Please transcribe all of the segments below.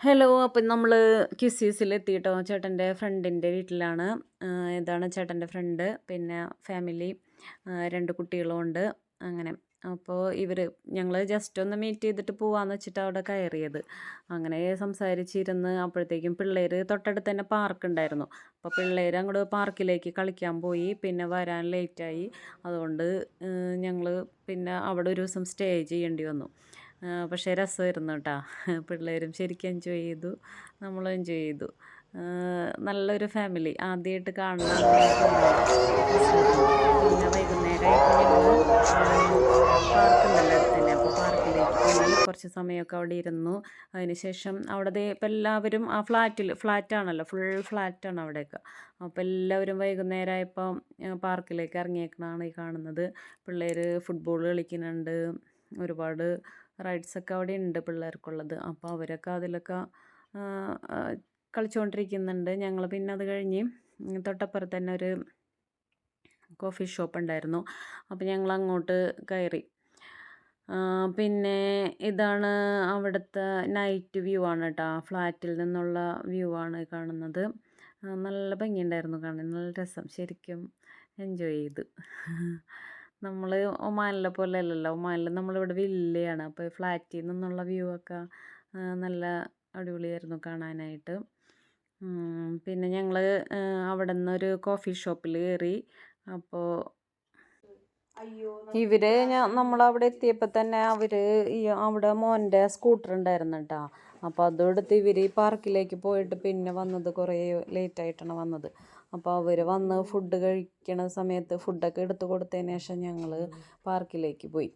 Hello അപ്പം നമ്മൾ ക്യുസീസിൽ എത്തിയിട്ടോ ചേട്ടന്റെ ഫ്രണ്ടിന്റെ വീട്ടിലാണ് ഇതാണ് ചേട്ടന്റെ ഫ്രണ്ട് പിന്നെ ഫാമിലി രണ്ട് കുട്ടികളും ഉണ്ട്. അങ്ങനെ. അപ്പോൾ ഇവർ ഞങ്ങൾ ജസ്റ്റ് ഒന്ന് മീറ്റ് ചെയ്തിട്ട് പോവാന്ന് വെച്ചിട്ട് അവിടെ കയറിയത്. അങ്ങനെ സംസാരിച്ചിരുന്ന് അപ്പോഴത്തേക്കും പിള്ളേർ തൊട്ടടുത്ത് തന്നെ പാർക്ക് ഉണ്ടായിരുന്നു. അപ്പോൾ പിള്ളേർ അങ്ങോട്ട് പാർക്കിലേക്ക് കളിക്കാൻ പോയി. പിന്നെ വരാൻ ലേറ്റായി അതുകൊണ്ട് ഞങ്ങൾ പിന്നെ അവിടെ ഒരു ദിവസം സ്റ്റേ ചെയ്യേണ്ടി വന്നു. പക്ഷേ രസമായിരുന്നു കേട്ടോ. പിള്ളേരും ശരിക്കും എൻജോയ് ചെയ്തു. നമ്മളും എൻജോയ് ചെയ്തു. നല്ലൊരു ഫാമിലി ആദ്യമായിട്ട് കാണുന്ന പിന്നെ വൈകുന്നേരം പാർക്കുണ്ടല്ലോ അപ്പോൾ പാർക്കിലേക്ക് പോയി കുറച്ച് സമയമൊക്കെ അവിടെ ഇരുന്നു. അതിനുശേഷം അവിടെ ഇപ്പം എല്ലാവരും ആ ഫ്ലാറ്റിൽ ഫ്ലാറ്റാണല്ലോ ഫുൾ ഫ്ലാറ്റാണ് അവിടെയൊക്കെ. അപ്പോൾ എല്ലാവരും വൈകുന്നേരം ആയപ്പോൾ പാർക്കിലേക്ക് ഇറങ്ങിയേക്കണാണ് ഈ കാണുന്നത്. പിള്ളേർ ഫുട്ബോൾ കളിക്കുന്നുണ്ട്. ഒരുപാട് റൈഡ്സൊക്കെ അവിടെ ഉണ്ട് പിള്ളേർക്കുള്ളത്. അപ്പോൾ അവരൊക്കെ അതിലൊക്കെ കളിച്ചുകൊണ്ടിരിക്കുന്നുണ്ട് ഞങ്ങൾ പിന്നെ അത് കഴിഞ്ഞ് തൊട്ടപ്പുറത്ത് തന്നെ ഒരു കോഫി ഷോപ്പ് ഉണ്ടായിരുന്നു അപ്പോൾ ഞങ്ങൾ അങ്ങോട്ട് കയറി. പിന്നെ ഇതാണ് അവിടുത്തെ നൈറ്റ് വ്യൂ ആണ് കേട്ടോ. ഫ്ലാറ്റിൽ നിന്നുള്ള വ്യൂ ആണ് കാണുന്നത്. നല്ല നല്ല ഭംഗിയുണ്ടായിരുന്നു കാണാൻ. നല്ല രസം. ശരിക്കും എൻജോയ് ചെയ്തു. നമ്മൾ ഒമാനിലെ പോലെ അല്ലല്ലോ. ഒമാനിൽ നമ്മളിവിടെ വില്ലയാണ് അപ്പോൾ ഫ്ലാറ്റിൽ നിന്നുള്ള വ്യൂ ഒക്കെ നല്ല അടിപൊളിയായിരുന്നു കാണാനായിട്ട്. പിന്നെ ഞങ്ങൾ അവിടെ നിന്നൊരു കോഫി ഷോപ്പിൽ കയറി അപ്പോൾ ഇവർ നമ്മളവിടെ എത്തിയപ്പോൾ തന്നെ അവർ ഈ അവിടെ മോന്റെ സ്കൂട്ടർ ഉണ്ടായിരുന്നു കേട്ടോ അപ്പോൾ അതും എടുത്ത് ഇവർ ഈ പാർക്കിലേക്ക് പോയിട്ട് പിന്നെ വന്നത് കുറേ ലേറ്റ് ആയിട്ടാണ് വന്നത്. അപ്പോൾ അവർ വന്ന് ഫുഡ് കഴിക്കണ സമയത്ത് ഫുഡൊക്കെ എടുത്ത് കൊടുത്തതിന് ശേഷം ഞങ്ങൾ പാർക്കിലേക്ക് പോയി.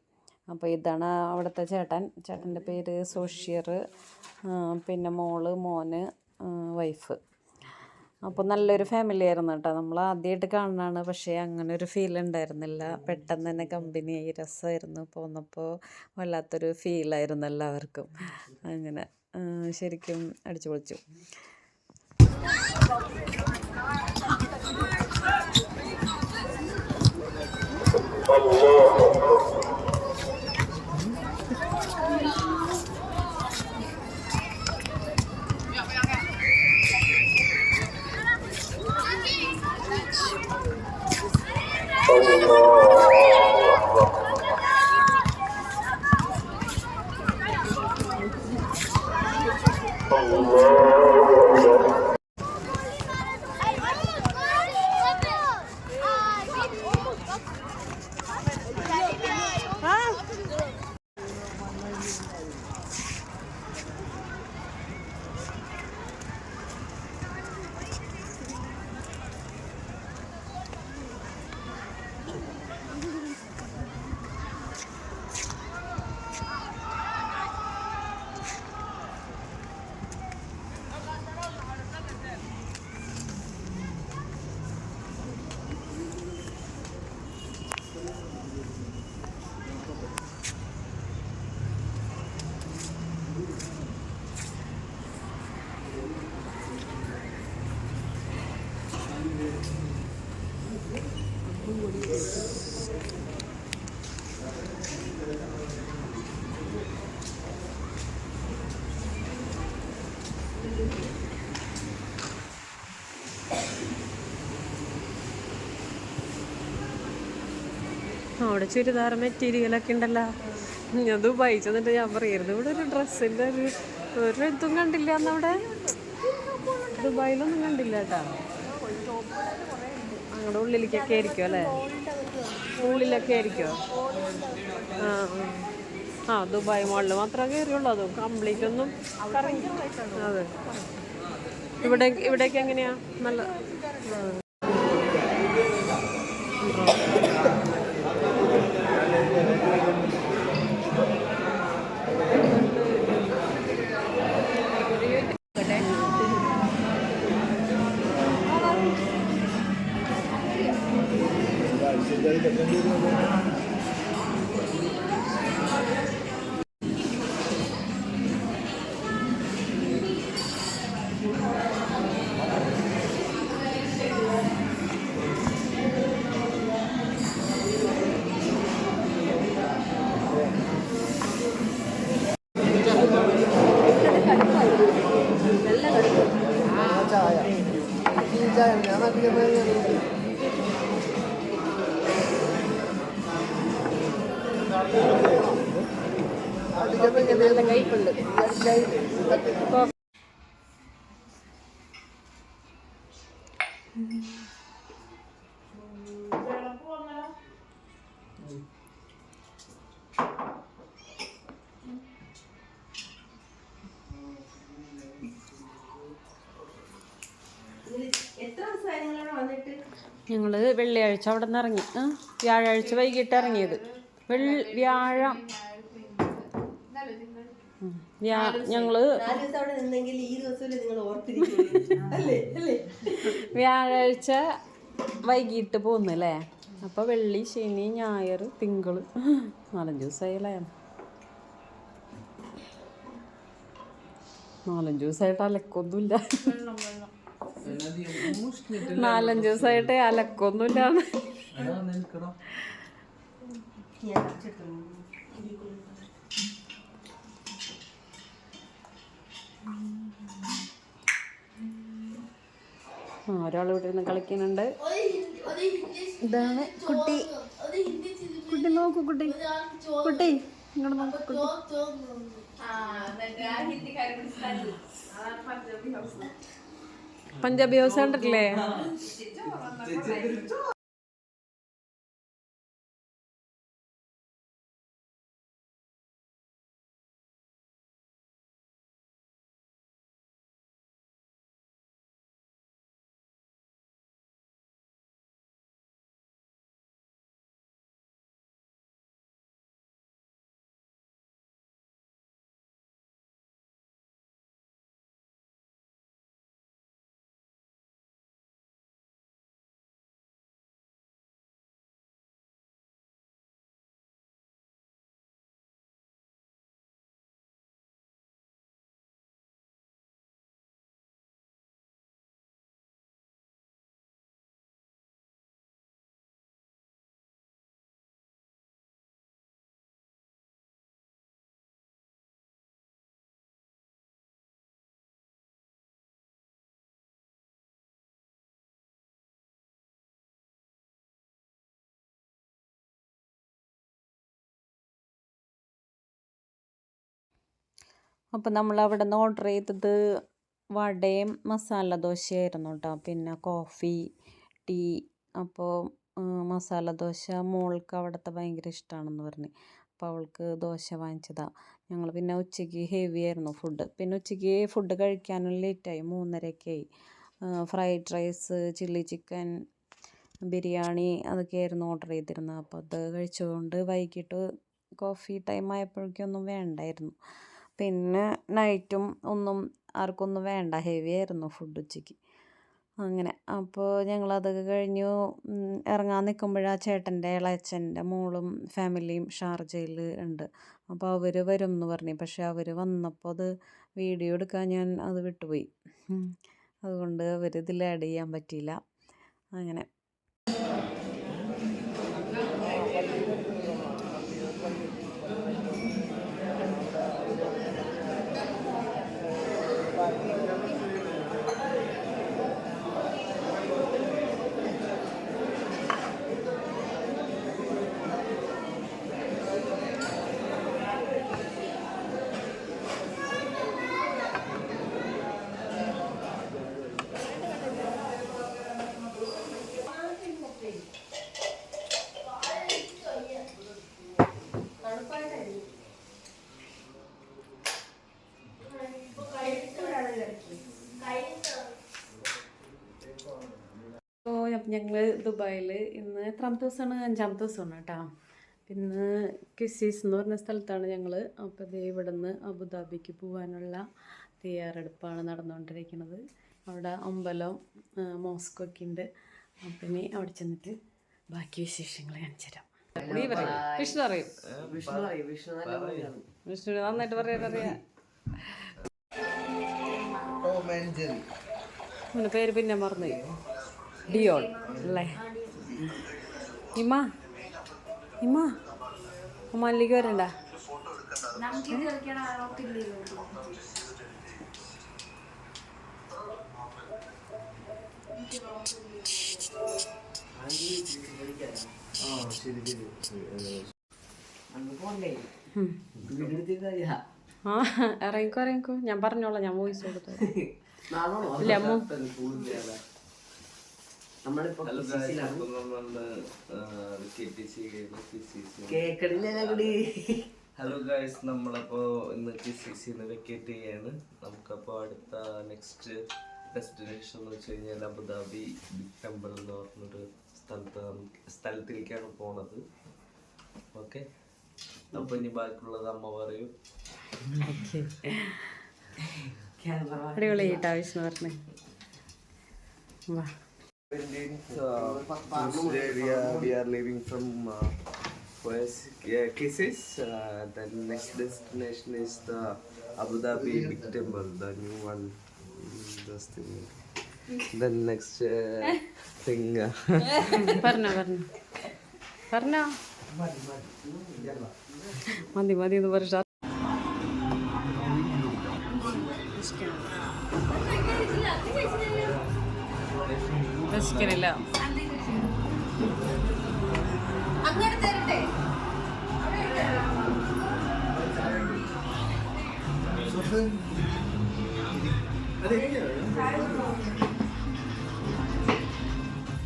അപ്പോൾ ഇതാണ് അവിടുത്തെ ചേട്ടൻ. ചേട്ടന്റെ പേര് സോഷ്യർ പിന്നെ മോൾ മോന് വൈഫ് അപ്പോൾ നല്ലൊരു ഫാമിലി ആയിരുന്നു കേട്ടോ. നമ്മൾ ആദ്യമായിട്ട് കാണുന്നതാണ് പക്ഷേ അങ്ങനെ ഒരു ഫീൽ ഉണ്ടായിരുന്നില്ല. പെട്ടെന്ന് തന്നെ കമ്പനിയായി രസമായിരുന്നു പോന്നപ്പോൾ വല്ലാത്തൊരു ഫീലായിരുന്നു എല്ലാവർക്കും. അങ്ങനെ ശരിക്കും അടിച്ചു പൊളിച്ചു Allah. അവിടെ ചുരിദാർ മെറ്റീരിയലൊക്കെ ഉണ്ടല്ലോ. ഞാൻ ദുബായി ചെന്നിട്ട് ഞാൻ പറയുന്നത് ഇവിടെ ഒരു ഡ്രസ്സിന്റെ ഒരു ഒരു ഇതും കണ്ടില്ല എന്നവിടെ. ദുബായിലൊന്നും കണ്ടില്ല കേട്ടോ. അങ്ങോട്ട് ഉള്ളിലേക്കൊക്കെ ആയിരിക്കും അല്ലേ? ഉള്ളിലൊക്കെ ആയിരിക്കുമോ ആ ആ. ദുബായ് മോളിൽ മാത്രമേ കയറിയുള്ളൂ അതും കംപ്ലീറ്റ് ഒന്നും അതെ. ഇവിടെ ഇവിടേക്ക് എങ്ങനെയാ? നല്ല ഞങ്ങൾ വെള്ളിയാഴ്ച അവിടെ നിന്ന് ഇറങ്ങി വ്യാഴാഴ്ച വൈകിട്ട് ഇറങ്ങിയത്. വെള്ളി വ്യാഴം ഉം. വ്യാ ഞങ്ങൾ നാല് ദിവസം അവിടെ നിന്നെങ്കിൽ ഈ ദിവസമല്ലേ നിങ്ങൾ ഓർത്തിരിക്കുള്ളൂ അല്ലേ അല്ലേ? വ്യാഴാഴ്ച വൈകിട്ട് പോന്നല്ലേ അപ്പൊ വെള്ളി ശനി ഞായർ തിങ്കൾ നാലഞ്ച് ദിവസമായില്ലേ നാലഞ്ച് ദിവസമായിട്ട് അലക്കൊന്നുമില്ല. നാലഞ്ച് ദിവസമായിട്ട് അലക്കൊന്നുമില്ല ഞാൻ അടച്ചിട്ടു ആ ഒരാൾ ഇവിടെ ഇരുന്ന് കളിക്കുന്നുണ്ട്. ഇതാണ് കുട്ടി. കുട്ടി നോക്കൂ കുട്ടി. കുട്ടി ഇങ്ങോട്ട് നോക്കൂ കുട്ടി. പഞ്ചാബി ഹൗസ് കണ്ടിട്ടില്ലേ? അപ്പം നമ്മൾ അവിടെ നിന്ന് ഓർഡർ ചെയ്തത് വടയും മസാല ദോശയായിരുന്നു കേട്ടോ പിന്നെ കോഫി ടീ അപ്പോൾ മസാല ദോശ മോൾക്ക് അവിടുത്തെ ഭയങ്കര ഇഷ്ടമാണെന്ന് പറഞ്ഞ്. അപ്പോൾ അവൾക്ക് ദോശ വാങ്ങിച്ചതാണ് ഞങ്ങൾ പിന്നെ ഉച്ചയ്ക്ക് ഹെവി ആയിരുന്നു ഫുഡ് പിന്നെ ഉച്ചയ്ക്ക് ഫുഡ് കഴിക്കാനും ലേറ്റായി മൂന്നരയൊക്കെ ആയി. Fried rice chilli chicken biryani അതൊക്കെ ആയിരുന്നു ഓർഡർ ചെയ്തിരുന്നത്. അപ്പോൾ അത് കഴിച്ചുകൊണ്ട് വൈകിട്ട് കോഫി ടൈം ആയപ്പോഴേക്കൊന്നും വേണ്ടായിരുന്നു. പിന്നെ നൈറ്റും ഒന്നും ആർക്കൊന്നും വേണ്ട. ഹെവി ആയിരുന്നു ഫുഡ് ഉച്ചയ്ക്ക്. അങ്ങനെ. അപ്പോൾ ഞങ്ങളതൊക്കെ കഴിഞ്ഞു. ഇറങ്ങാൻ നിൽക്കുമ്പോഴാ ചേട്ടന്റെ ഇളയച്ചന്റെ മോളും ഫാമിലിയും ഷാർജയിൽ ഉണ്ട്. അപ്പോൾ അവർ വരും എന്ന് പറഞ്ഞു. പക്ഷേ അവർ വന്നപ്പോൾ അത് വീഡിയോ എടുക്കാൻ ഞാൻ അത് വിട്ടുപോയി. അതുകൊണ്ട് അവർ ഇതിൽ ആഡ് ചെയ്യാൻ പറ്റിയില്ല. അങ്ങനെ. ഞങ്ങൾ ദുബായിൽ ഇന്ന് എത്രാമത്തെ ദിവസമാണ്? അഞ്ചാമത്തെ ദിവസമാണ് കേട്ടോ. ഇന്ന് കിസീസ് എന്ന് പറഞ്ഞ സ്ഥലത്താണ് ഞങ്ങൾ അപ്പോൾ ദേ ഇവിടെ നിന്ന് അബുദാബിക്ക് പോകാനുള്ള തയ്യാറെടുപ്പാണ് നടന്നുകൊണ്ടിരിക്കുന്നത്. അവിടെ അമ്പലം മോസ്കോ ഒക്കെ ഉണ്ട്. അപ്പം ഇനി അവിടെ ചെന്നിട്ട് ബാക്കി വിശേഷങ്ങൾ കാണിച്ചു തരാം. നീ പറയും. വിഷ്ണു അറിയും വിഷ്ണു പറയും വിഷ്ണു വിഷ്ണു നന്നായിട്ട് അറിയാം പേര് പിന്നെ മറന്നു ഡിയോൾ അല്ലേ ഇമ്മ ഇമ്മ ഉമ്മാനിലേക്ക് വരണ്ട. ആ ഇറങ്ങിക്കോ ഇറങ്ങിക്കോ. ഞാൻ പറഞ്ഞോളാം ഞാൻ വോയിസ് കൊടുത്തു ഇല്ല ഹലോ ഗായ്സ് നമ്മളപ്പോ ഇന്ന് കെ സി സിന്ന് വെക്കേറ്റ് ചെയ്യാണ്. നമുക്കപ്പോ അടുത്ത നെക്സ്റ്റ് ഡെസ്റ്റിനേഷൻ എന്ന് വെച്ച് കഴിഞ്ഞാൽ അബുദാബി ബിഗ് ടെമ്പിൾ എന്ന് പറഞ്ഞൊരു സ്ഥലത്ത് സ്ഥലത്തിലേക്കാണ് പോണത്. ഓക്കെ അപ്പൊ ഇനി ബാക്കിയുള്ളത് അമ്മ പറയും. ക്യാമറ അടിപൊളി കേട്ടോ വിഷ്ണു പറഞ്ഞേ. വാ. Tuesday we are, we are leaving from uh, where's, yeah, Kisses. Uh, the next destination is the Abu Dhabi Big Temple, the new one. Mm, This thing. The next uh, thing. Uh, പറഞ്ഞോ പറഞ്ഞോ പറഞ്ഞോ മതി മതി എന്ന് പറഞ്ഞ വിശക്കണില്ല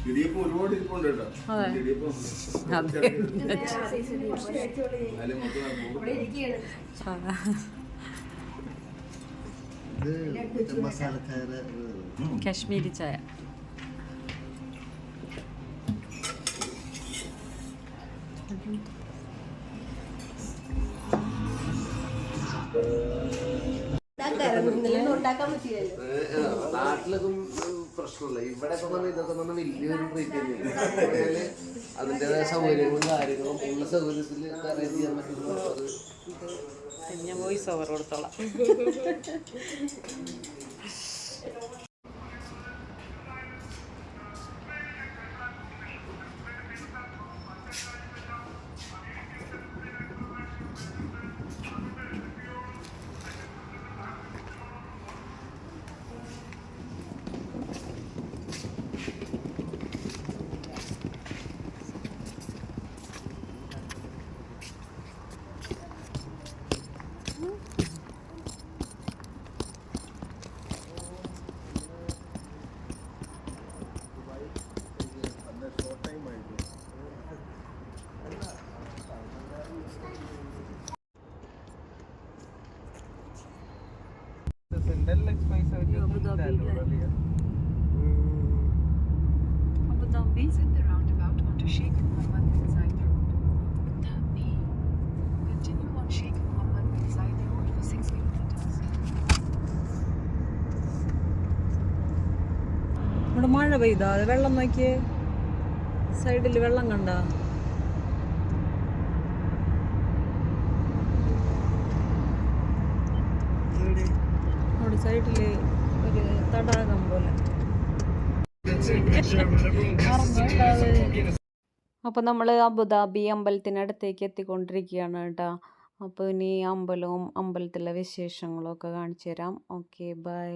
ഇടിയപ്പം ഒരുപാട് ഇരിപ്പുണ്ട് കേട്ടോ. അതെ. ഇടിയപ്പം അതെ. കാശ്മീരി ചായ. നാട്ടിലൊക്കെ പ്രശ്നമില്ല. ഇവിടെ ഇതൊക്കെ പറഞ്ഞാൽ വലിയൊരു ട്രീറ്റ് തന്നെയാണ്. അതിന്റെതായ സൗകര്യങ്ങളും കാര്യങ്ങളും ഉള്ള സൗകര്യത്തിൽ അറേഞ്ച് ചെയ്യാൻ പറ്റുന്നു അത് ഞാൻ വോയിസ് ഓവർ കൊടുത്തോളാം. 6 എക്സ്പെൻസ് ഇവിടെ മഴ പെയ്താ. അത് വെള്ളം നോക്കിയേ. സൈഡിൽ വെള്ളം കണ്ട. സൈഡിൽ ഒരു തടാകം പോലെ. അപ്പോൾ നമ്മൾ അബുദാബി അമ്പലത്തിനടുത്തേക്ക് എത്തിക്കൊണ്ടിരിക്കുകയാണ് കേട്ടോ. അപ്പോൾ ഇനി അമ്പലവും അമ്പലത്തിലെ വിശേഷങ്ങളും ഒക്കെ കാണിച്ചു തരാം. Okay bye